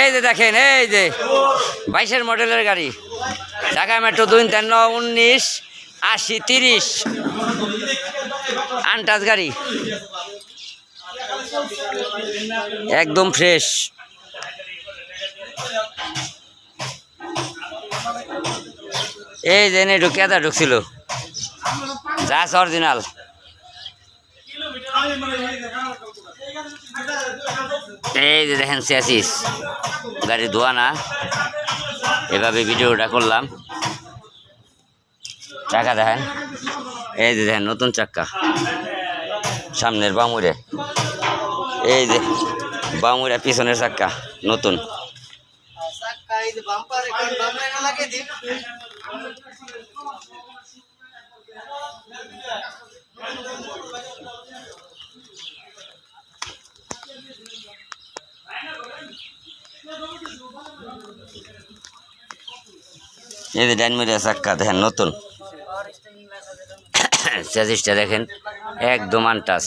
এই যে দেখেন, এই যে বাইশের মডেলের গাড়ি। ঢাকা মেট্রো দুই তেন্ন, উনিশ, আশি, তিরিশ। আনটাচ গাড়ি। একদম ফ্রেশ। এই যে এনে ঢুকে কেদা ঢুকছিল। Just original. এই যে দেখেন সিয়াসিস গাড়ি ধোয়া না। এভাবে ভিডিওটা করলাম। চাকা দেখেন, এই যে দেখেন নতুন চাক্কা সামনের বামুরে এই যে বামুরে পিছনের চাক্কা নতুন। এই যে ডাইনমিরিয়া চাক্কা দেখেন নতুন। চেজিসটা দেখেন একদম আনটাস